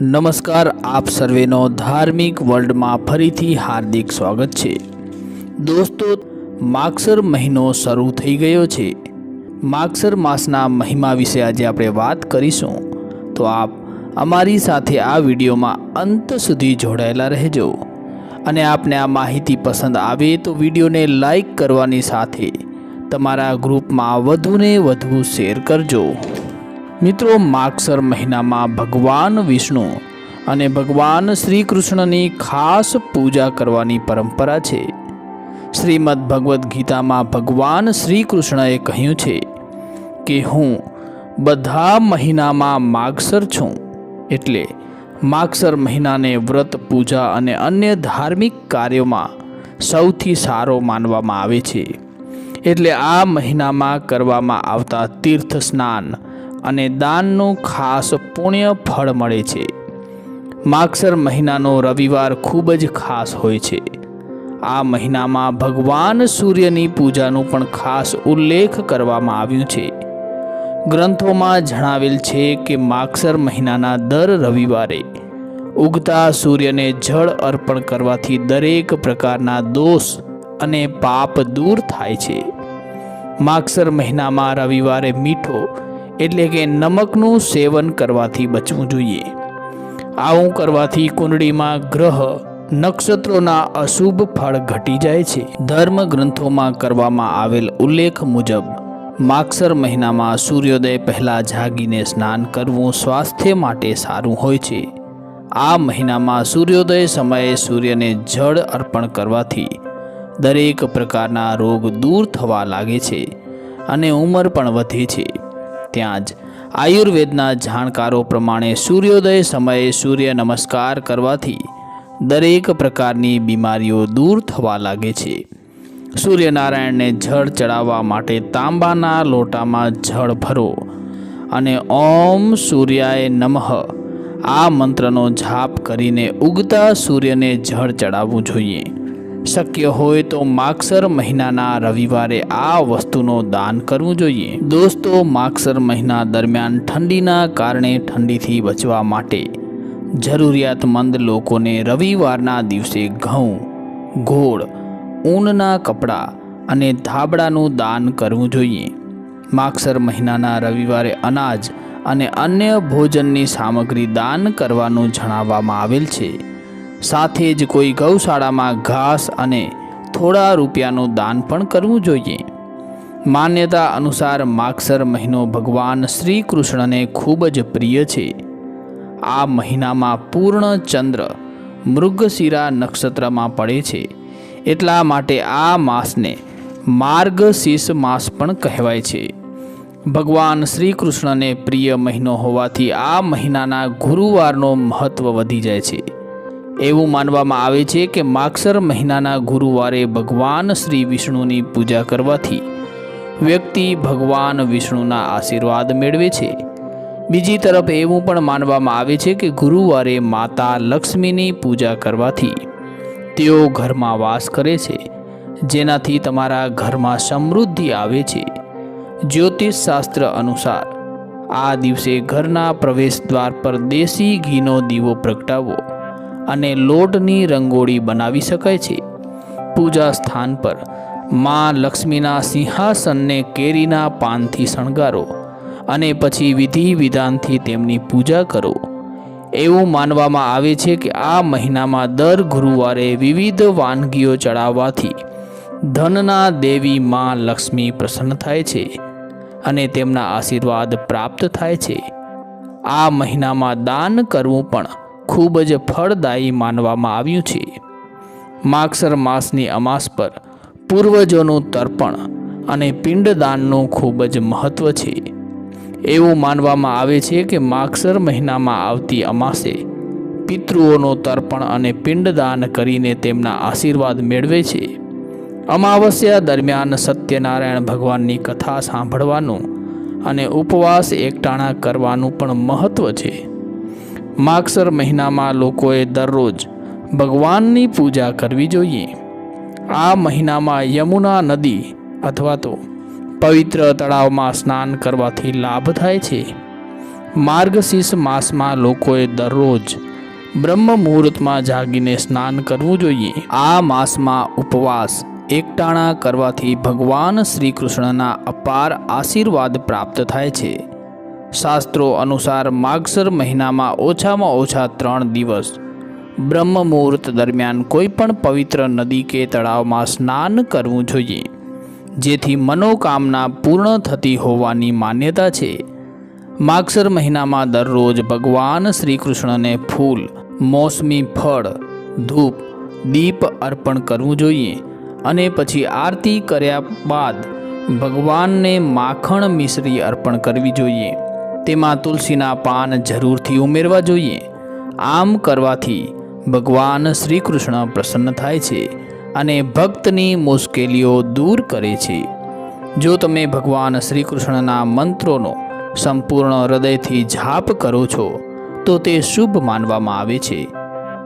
નમસ્કાર, આપ સર્વેનો ધાર્મિક વર્લ્ડમાં ફરીથી હાર્દિક સ્વાગત છે. દોસ્તો, માગસર મહિનો શરૂ થઈ ગયો છે. માગસર માસના મહિમા વિશે આજે આપણે વાત કરીશું. તો આપ અમારી સાથે આ વિડીયોમાં અંત સુધી જોડાયેલા રહેજો. અને આપને આ માહિતી પસંદ આવે તો વિડીયોને લાઈક કરવાની સાથે તમારા ગ્રુપમાં વધુને વધુ શેર કરજો. મિત્રો, માગસર મહિનામાં ભગવાન વિષ્ણુ અને ભગવાન શ્રી કૃષ્ણની ખાસ પૂજા કરવાની પરંપરા છે. શ્રીમદ ભગવદ્ ગીતામાં ભગવાન શ્રી કૃષ્ણએ કહ્યું છે કે, હું બધા મહિનામાં માગસર છું, એટલે માગસર મહિનાને વ્રત, પૂજા અને અન્ય ધાર્મિક કાર્યોમાં સૌથી સારો માનવામાં આવે છે. એટલે આ મહિનામાં કરવામાં આવતા તીર્થ સ્નાન અને દાનનું ખાસ પુણ્ય ફળ મળે છે. માગસર મહિનાનો રવિવાર ખૂબ જ ખાસ હોય છે. આ મહિનામાં ભગવાન સૂર્યની પૂજાનું પણ ખાસ ઉલ્લેખ કરવામાં આવ્યું છે. ગ્રંથોમાં જણાવેલ છે કે માગસર મહિનાના દર રવિવારે ઉગતા સૂર્યને જળ અર્પણ કરવાથી દરેક પ્રકારના દોષ અને પાપ દૂર થાય છે. માગસર મહિનામાં રવિવારે મીઠો એટલે કે નમકનું સેવન કરવાથી બચવું જોઈએ. આવું કરવાથી કુંડળીમાં ગ્રહ, નક્ષત્રોના અશુભ ફળ ઘટી જાય છે. ધર્મ ગ્રંથોમાં કરવામાં આવેલ ઉલ્લેખ મુજબ, માગસર મહિનામાં સૂર્યોદય પહેલાં જાગીને સ્નાન કરવું સ્વાસ્થ્ય માટે સારું હોય છે. આ મહિનામાં સૂર્યોદય સમયે સૂર્યને જળ અર્પણ કરવાથી દરેક પ્રકારના રોગ દૂર થવા લાગે છે અને ઉંમર પણ વધે છે. ત્યાં જ. આયુર્વેદના જાણકારો પ્રમાણે સૂર્યોદય સમયે સૂર્ય નમસ્કાર કરવાથી દરેક પ્રકારની બીમારીઓ દૂર થવા લાગે છે. સૂર્યનારાયણને જળ ચડાવવા માટે તાંબાના લોટામાં જળ ભરો અને ઓમ સૂર્યાય નમઃ આ મંત્રનો જાપ કરીને ઉગતા સૂર્યને જળ ચડાવવું જોઈએ. શક્ય હોય તો માગસર મહિનાના રવિવારે આ વસ્તુનો દાન કરવું જોઈએ. દોસ્તો, માગસર મહિના દરમિયાન ઠંડીના કારણે ઠંડીથી બચવા માટે જરૂરિયાતમંદ લોકોને રવિવારના દિવસે ઘઉં, ગોળ, ઊનના કપડાં અને ધાબળાનું દાન કરવું જોઈએ. માગસર મહિનાના રવિવારે અનાજ અને અન્ય ભોજનની સામગ્રી દાન કરવાનું જણાવવામાં આવેલ છે. સાથે જ કોઈ ગૌશાળામાં ઘાસ અને થોડા રૂપિયાનું દાન પણ કરવું જોઈએ. માન્યતા અનુસાર માગસર મહિનો ભગવાન શ્રી કૃષ્ણને ખૂબ જ પ્રિય છે. આ મહિનામાં પૂર્ણ ચંદ્ર મૃગશિરા નક્ષત્રમાં પડે છે. એટલા માટે આ માસને માર્ગશીર્ષ માસ પણ કહેવાય છે. ભગવાન શ્રી કૃષ્ણને પ્રિય મહિનો હોવાથી આ મહિનાના ગુરુવારનો મહત્ત્વ વધી જાય છે. એવું માનવામાં આવે છે કે માગસર મહિનાના ગુરુવારે ભગવાન શ્રી વિષ્ણુની પૂજા કરવાથી વ્યક્તિ ભગવાન વિષ્ણુના આશીર્વાદ મેળવે છે. બીજી તરફ એવું પણ માનવામાં આવે છે કે ગુરુવારે માતા લક્ષ્મીની પૂજા કરવાથી તેઓ ઘરમાં વાસ કરે છે, જેનાથી તમારા ઘરમાં સમૃદ્ધિ આવે છે. જ્યોતિષ શાસ્ત્ર અનુસાર, આ દિવસે ઘરના પ્રવેશ દ્વાર પર દેશી ઘીનો દીવો પ્રગટાવો. અને લોટની રંગોળી બનાવી શકાય છે. પૂજા સ્થાન પરમાં લક્ષ્મીના સિંહાસનને કેરીના પાનથી શણગારો અને પછી વિધિ વિધાનથી તેમની પૂજા કરો. એવું માનવામાં આવે છે કે આ મહિનામાં દર ગુરુવારે વિવિધ વાનગીઓ ચડાવવાથી ધનના દેવી માં લક્ષ્મી પ્રસન્ન થાય છે અને તેમના આશીર્વાદ પ્રાપ્ત થાય છે. આ મહિનામાં દાન કરવું પણ ખૂબ જ ફળદાયી માનવામાં આવ્યું છે. માગસર માસની અમાસ પર પૂર્વજોનું તર્પણ અને પિંડદાનનું ખૂબ જ મહત્ત્વ છે. એવું માનવામાં આવે છે કે માગસર મહિનામાં આવતી અમાસે પિતૃઓનું તર્પણ અને પિંડદાન કરીને તેમના આશીર્વાદ મેળવે છે. અમાવસ્યા દરમિયાન સત્યનારાયણ ભગવાનની કથા સાંભળવાનું અને ઉપવાસ એકટાણા કરવાનું પણ મહત્ત્વ છે. માગસર મહિનામાં લોકોએ દરરોજ ભગવાનની પૂજા કરવી જોઈએ. આ મહિનામાં યમુના નદી અથવા તો પવિત્ર તળાવમાં સ્નાન કરવાથી લાભ થાય છે. માર્ગશીર્ષ માસમાં લોકોએ દરરોજ બ્રહ્મ મુહૂર્તમાં જાગીને સ્નાન કરવું જોઈએ. આ માસમાં ઉપવાસ એકટાણા કરવાથી ભગવાન શ્રી કૃષ્ણના અપાર આશીર્વાદ પ્રાપ્ત થાય છે. શાસ્ત્રો અનુસાર માગસર મહિનામાં ઓછામાં ઓછા ત્રણ દિવસ. બ્રહ્મ મુહૂર્ત દરમિયાન કોઈ પણ પવિત્ર નદી કે તળાવમાં સ્નાન કરવું જોઈએ, જેથી મનોકામના પૂર્ણ થતી હોવાની માન્યતા છે. માગસર મહિનામાં દરરોજ ભગવાન શ્રી કૃષ્ણને ફૂલ, મોસમી ફળ, ધૂપ, દીપ અર્પણ કરવું જોઈએ અને પછી આરતી કર્યા બાદ ભગવાનને માખણ મિશ્રી અર્પણ કરવી જોઈએ. તેમાં તુલસીના પાન જરૂરથી ઉમેરવા જોઈએ. આમ કરવાથી ભગવાન શ્રી કૃષ્ણ પ્રસન્ન થાય છે અને ભક્તની મુશ્કેલીઓ દૂર કરે છે. જો તમે ભગવાન શ્રી કૃષ્ણના મંત્રોનો સંપૂર્ણ હૃદયથી જાપ કરો છો, તો તે શુભ માનવામાં આવે છે.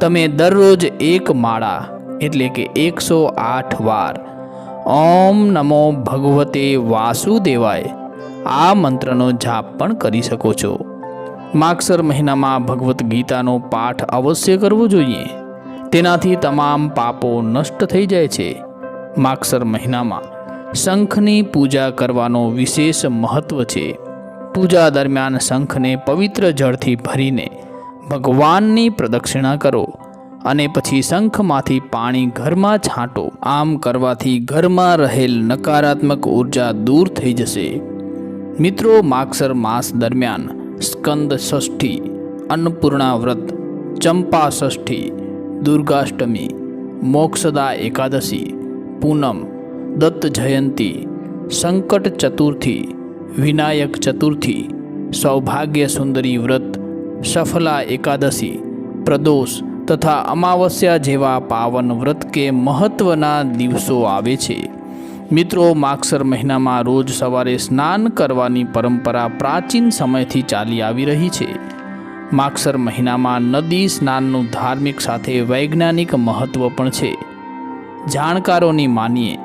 તમે દરરોજ એક માળા, એટલે કે એકસો આઠ વાર, ઓમ નમો ભગવતે વાસુદેવાય આ મંત્રનો જાપ પણ કરી શકો છો. માગસર મહિનામાં ભગવદ્ ગીતાનો પાઠ અવશ્ય કરવો જોઈએ. તેનાથી તમામ પાપો નષ્ટ થઈ જાય છે. માગસર મહિનામાં શંખની પૂજા કરવાનો વિશેષ મહત્વ છે. પૂજા દરમિયાન શંખને પવિત્ર જળથી ભરીને ભગવાનની પ્રદક્ષિણા કરો અને પછી શંખમાંથી પાણી ઘરમાં છાંટો. આમ કરવાથી ઘરમાં રહેલ નકારાત્મક ઊર્જા દૂર થઈ જશે. મિત્રો, માગસર માસ દરમિયાન સ્કંદ ષષ્ઠી, અન્નપૂર્ણા વ્રત, ચંપા ષષ્ઠી, દુર્ગાષ્ટમી, મોક્ષદા એકાદશી, પૂનમ, દત્ત જયંતી, સંકટ ચતુર્થી, વિનાયક ચતુર્થી, સૌભાગ્ય સુંદરી વ્રત, સફલા એકાદશી, પ્રદોષ તથા અમાવસ્યા જેવા પાવન વ્રત કે મહત્ત્વના દિવસો આવે છે. મિત્રો, માગસર મહિનામાં રોજ સવારે સ્નાન કરવાની પરંપરા પ્રાચીન સમયથી ચાલી આવી રહી છે. માગસર મહિનામાં નદી સ્નાનનું ધાર્મિક સાથે વૈજ્ઞાનિક મહત્વ પણ છે. જાણકારોની માનીએ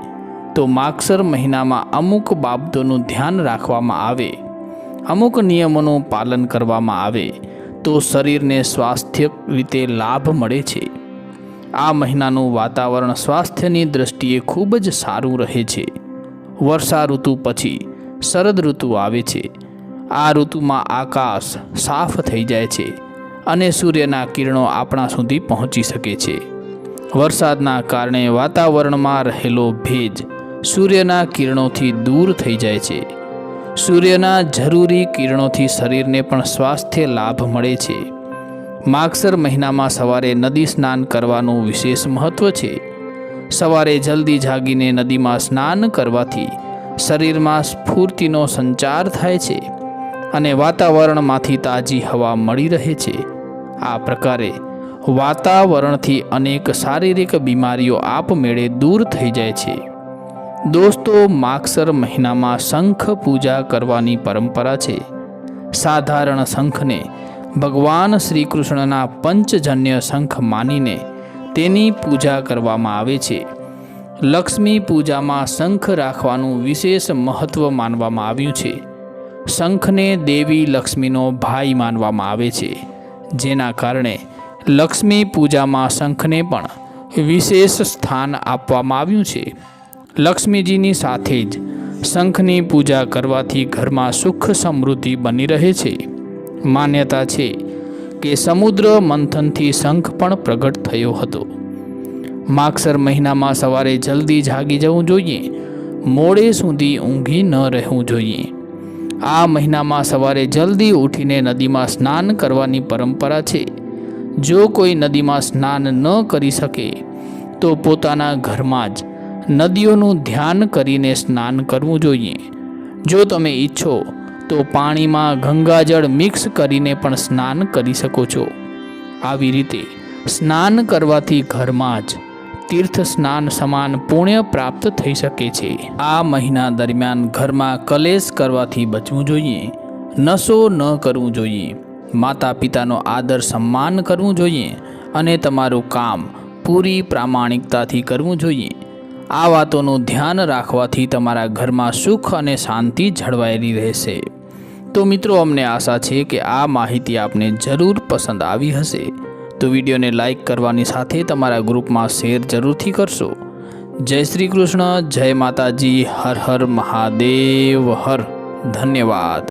તો માગસર મહિનામાં અમુક બાબતોનું ધ્યાન રાખવામાં આવે. અમુક નિયમોનું પાલન કરવામાં આવે તો શરીરને સ્વાસ્થ્ય રીતે લાભ મળે છે. આ મહિનાનું વાતાવરણ સ્વાસ્થ્યની દ્રષ્ટિએ ખૂબ જ સારું રહે છે. વર્ષા ઋતુ પછી શરદ ઋતુ આવે છે. આ ઋતુમાં આકાશ સાફ થઈ જાય છે અને સૂર્યના કિરણો આપણા સુધી પહોંચી શકે છે. વરસાદના કારણે વાતાવરણમાં રહેલો ભેજ સૂર્યના કિરણોથી દૂર થઈ જાય છે. સૂર્યના જરૂરી કિરણોથી શરીરને પણ સ્વાસ્થ્ય લાભ મળે છે. માગસર મહિનામાં સવારે નદી સ્નાન કરવાનું વિશેષ મહત્વ છે. સવારે જલ્દી જાગીને નદીમાં સ્નાન કરવાથી શરીરમાં સ્ફૂર્તિનો સંચાર થાય છે અને વાતાવરણમાંથી તાજી હવા મળી રહે છે. આ પ્રકારે વાતાવરણથી અનેક શારીરિક બીમારીઓ આપમેળે દૂર થઈ જાય છે. દોસ્તો, માગસર મહિનામાં શંખ પૂજા કરવાની પરંપરા છે. સાધારણ શંખને ભગવાન શ્રી કૃષ્ણના પંચજન્ય શંખ માનીને તેની પૂજા કરવામાં આવે છે. લક્ષ્મી પૂજામાં શંખ રાખવાનું વિશેષ મહત્વ માનવામાં આવ્યું છે. શંખને દેવી લક્ષ્મીનો ભાઈ માનવામાં આવે છે. જેના કારણે લક્ષ્મી પૂજામાં શંખને પણ વિશેષ સ્થાન આપવામાં આવ્યું છે. લક્ષ્મીજીની સાથે જ શંખની પૂજા કરવાથી ઘરમાં સુખ સમૃદ્ધિ બની રહે છે. માન્યતા છે કે સમુદ્ર મંથનથી શંખ પણ પ્રગટ થયો હતો. માગસર મહિનામાં સવારે જલ્દી જાગી જવું જોઈએ. મોડે સુધી ઊંઘી ન રહેવું જોઈએ. આ મહિનામાં સવારે જલ્દી ઉઠીને નદીમાં સ્નાન કરવાની પરંપરા છે. જો કોઈ નદીમાં સ્નાન ન કરી શકે, તો પોતાના ઘરમાં જ નદીઓનું ધ્યાન કરીને સ્નાન કરવું જોઈએ. જો તમે ઈચ્છો તો પાણીમાં ગંગાજળ મિક્સ કરીને પણ સ્નાન કરી શકો છો. આવી રીતે સ્નાન કરવાથી ઘરમાં જ તીર્થ સ્નાન સમાન પુણ્ય પ્રાપ્ત થઈ શકે છે. આ મહિના દરમિયાન ઘરમાં કલેશ કરવાથી બચવું જોઈએ, નશો ન કરવું જોઈએ માતા પિતાનો આદર સન્માન કરવું જોઈએ અને તમારું કામ પૂરી પ્રામાણિકતાથી કરવું જોઈએ. આ વાતોનું ધ્યાન રાખવાથી તમારા ઘરમાં સુખ અને શાંતિ જળવાયેલી રહેશે. તો મિત્રો, અમને આશા છે કે આ માહિતી આપને જરૂર પસંદ આવી હશે. તો વિડીયોને લાઇક કરવાની સાથે તમારા ગ્રુપમાં શેર જરૂરથી કરશો. જય શ્રી કૃષ્ણ, જય માતાજી, હર હર મહાદેવ, હર. ધન્યવાદ.